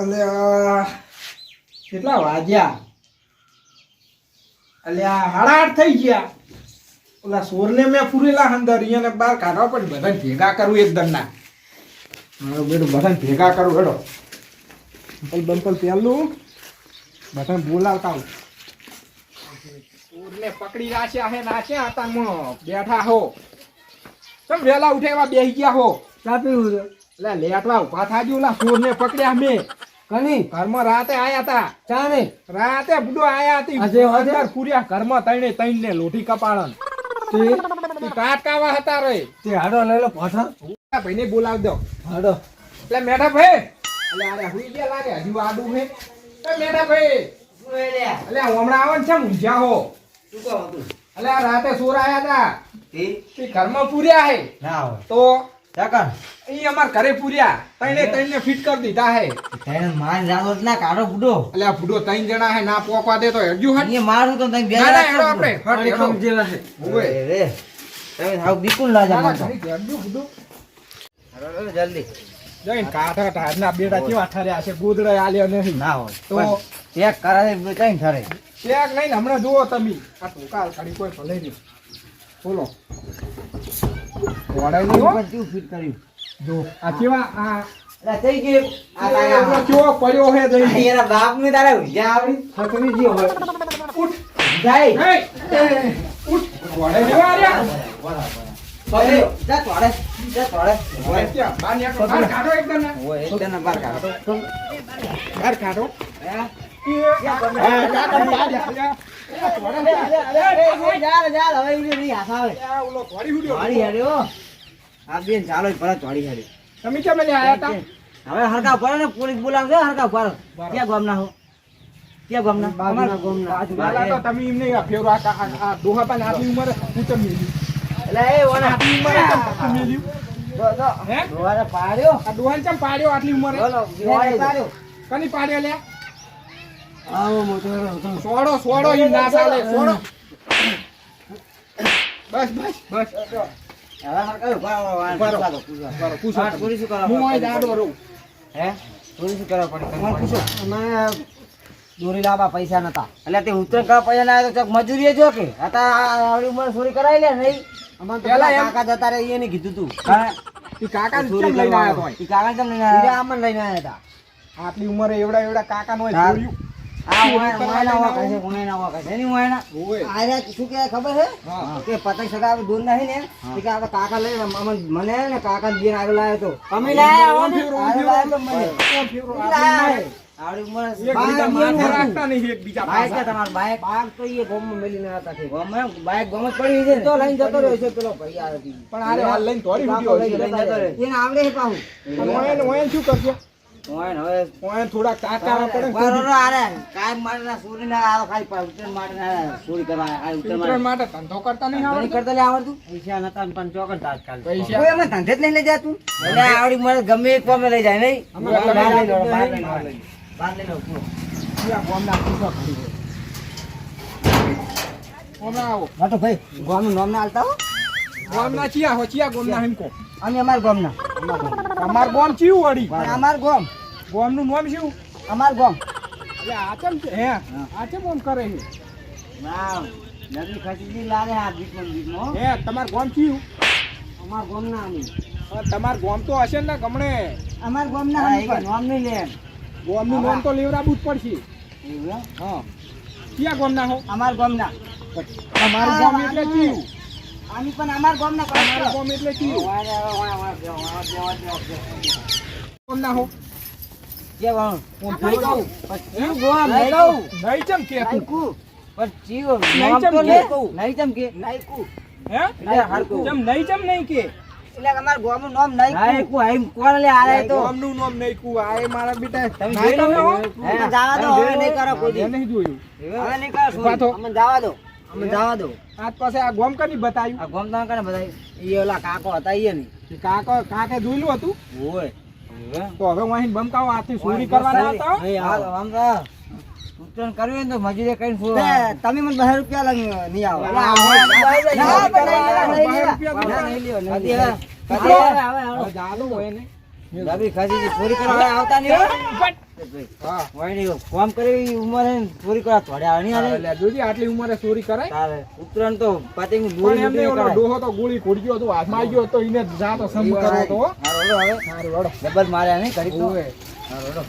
અલ્યા કેટલા વાગ્યા? અલ્યા સાડા આઠ થઈ ગયા. ઓલા સોરને મેં પૂરેલા અંદર અહીંયાને બહાર કાઢવા પડે બધાને ભેગા કરું એક ના મારું બધાને ભેગા કરું બેડો બંપલ બંપલ પહેલું બધાને બોલાવતા આવું. સોરને પકડી રાખ્યા હે નાખ્યા હતા મો બેઠા હો. તમે વેલા ઉઠે એવા બેસી ગયા હો. ચા પીવું એટલે લેટવા ઊભા થાજો ઓલા સોરને પકડ્યા મેં. કની ઘરમાં રાતે આયા હતા ચાને રાતે બુડો આયા હતી? અંદર પૂર્યા ઘરમાં તઈને તઈને લોઠી કપાળન. તે? કાટકાવા હતા રે. તે હાડો લઈ લો પાછા ભાઈને બોલાવ દો. હાડો. એટલે મેઠા ભાઈ એટલે અરે હુઈ ગયા લાગે હજુ આડું હે. તો મેઠા ભાઈ એટલે હમણાં આવે ને છે ઊંઝા હો. એટલે રાતે સોર આયા હતા તે? ઘરમાં પૂર્યા હે. ના તો અમાર ઘરે પૂર્યા. તઈને તઈને ફિટ કરી દીધા હે. તેને માર જાતો ના કાઢો બુડો એટલે બુડો ત્રણ જણા હે ના પોકવા દે તો હજુ હટ. એ મારું તો તમે બે ના, ના, હેડો આપણે. હટ, હેડો. સમજેલા છે. ઓવે. રે તમે હાવ બિલકુલ ના ના, ના, જામો ઘણી ઘરનું બુડો જલ્દી. જઈને કાઠા બેડા કેવા ઠર્યા છે ગોદડા આલ્યો ના હોય. તો ચેક કરાવે કઈ ઠરે? ચેક નહીં હમણાં જુઓ તમે. આ ટોકા કાઢી કોઈ ભલે નહીં. બોલો. કેવું ફિટ કર્યું. જો આ કેવા આ થઈ ગયું. આ તારા કેવો પડ્યો હે જઈ એના બાપ ને તારે ઉજા આવડી. થકવી ગયો હોય ઉઠ જાય. ઉઠ. વડાઈ નહીં આર્યા પકડ્યો જા તોડે જા તોડે બહાર કાઢો એકદમ ને. એકદમ બહાર કાઢો. બહાર કાઢો. ચાલો પરત વાળી હેડ્યો તમે કેમ આયા હતા હવે હરકા પડે ને પોલીસ બોલાવજો હરકા પડે ક્યાં ગામના હો ક્યાં ગામના અમારા ગામના તો તમે એમને ફેરો આ આ- આ ડોહાપાને આટલી ઉંમરે હું ચમ એટલે એ ઓને આટલી ઉંમરે ચમ પપ્પુ મેલ્યું? પાડ્યો આ ડોહાને ચમ પાડ્યો આટલી ઉંમરે? બોલો પાડ્યો કની પાડ્યો લ્યા? આવો મોટેરો સોડો, સોડો ઈ ના ચાલે, સોડો. બસ, બસ, બસ. હવે હરકા ઊભા રહો, ઊભા રહો. પૂછવા દો, પૂછવા. બરો, પૂછો હા, શું કરવા હું અહીં દાડો રહું. હે? પોલીસ શું કરવા પડે? મને પૂછો. અમે દોરી લાવવા પૈસા નતા. એટલે તે ઉત્તર કા પૈસા ના આવ્યા મજૂરી જો કે. હતા આવડી ઉંમર ચોરી કરાવી લે નહીં. અમાર પેલા કાકા જતા રહે એને કીધું તું. ઈ કાકાને ચોરી લઈને ઈ કાકા કેમ લઈને આવ્યા આમને લઈને આવ્યા હતા. આટલી ઉંમરે એવડા એવડા કાકા નો જોયું. પતંગ સગા દૂર નહીં ને. કે આપણે કાકા લઈને મને ને કાકા બેન આગળ લાવ્યો તો. તમે બાઈક ગમે લઈને રાખતા નહીં એકબીજા બાઈક પાછા. છે તમારું બાઈક બાઈક તો એ ગોમમાં મેલીને હતા તે ગોમમાં બાઈક ગોમ જ પડી છે તો લઈને જતો રહ્યો છે પેલો ભાઈ આવે. પણ આવડે શું કરશો? ઓય હવે ઓયને થોડા કાકા પડે ને બરોબર આરે કાયમ માટેના સુરી ના આવે ખાઈ પા- ઉત્તરાયણ માટેના ચોરી કરવા આવે. ખાલી ઉત્તરાયણ ઉત્તરાયણ માટે. માટે ધંધો કરતા નહીં આવડતું? કરતા લે આવડતું પૈસા નતા પણ ચોકન તાત્કાલિક. પૈસા? કોઈ અમે ધંધે જ નહીં લઈ જાતું એટલે આવડી મળે ગમે એક કોમે લઈ જાય નહીં અમે બહાર લઈ લો, બહાર લઈ લો, બહાર લઈ લો. આ ગામના પૂછો ખાલી હોય. ગામના આવો. હા તો ભાઈ ગામનું નામ ના આલતા હો ગામના ચિયા હો, ચિયા ગોમ ના કો? અમે અમાર ગામના અમાર ગામ ચિયું વળી? અમાર ગામ ગામનું નામ શું? અમાર ગામ એટલે આચમ છે? હે? આચમ ઓમ કરે છે? ના નદી ખસી લાગે આ બીકમાં બીકમાં હે, તમાર ગામ ચિયું? અમાર ગામના અમે તમાર ગામ તો હશે ને ગમણે અમાર ગામના અમે પણ નામ નહીં લે ગામનું નામ તો લેવડાવવું જ પડશે હા ક્યાં ગામના હો અમાર ગામના તમારું ગામ એટલે ચિયું અમે પણ અમાર ગામ એટલે હો? કે કહું. પછી ગામ. નહીં ચમ કે? પણ જીવો, નહીં ચમ કે? નહીં ચમ કે. હે? એટલે ચમ નહીં ચમ નહીં કે? એટલે અમાર ગામનું નામ કોણ લે તો? નહીં કુ આ મારા બેટા. તમે જાવા દો, હવે નહીં કરો કોઈ નહીં જોયું. હવે નહીં કરો અમને જવા દો. અમને જવા દો આજ પાસે આ ગોમ કની બતાવ્યું આ ગોમ તમે કને બધા ઈ ઓલા કાકો હતા ઈ નહીં કાકો કાકે જોયેલું હતું ઓય તો હવે અહીં બમકાવો આથી ચોરી કરવાના હતા હો? આમ તો ઉત્તરાયણ કરવી ને તો મજૂરી કરીને ફોડો તમે મને બહાર રૂપિયા લઈ નહીં આવો નહીં, રૂપિયા નહીં, લ્યો, નહીં. હવે- હવે, જાદુ હોય ને ડાબી ખાધી ચોરી કરવા આવતા નહીં હો. હા હોય. નહીં, કરી ઉંમરે ચોરી કરવા થોડે આને એટલે જોજી આટલી ઉંમરે ચોરી કરાય. તારે ઉત્તરાયણ તો પાતેંગ એમને ઓલો ડોહો તો ગોળી ખોડ્યો હતો હાથમાં આવી ગયો તો ઈને જાતો સમ તો. હવે ડબલ માર્યા નહીં કરી તો. હારું.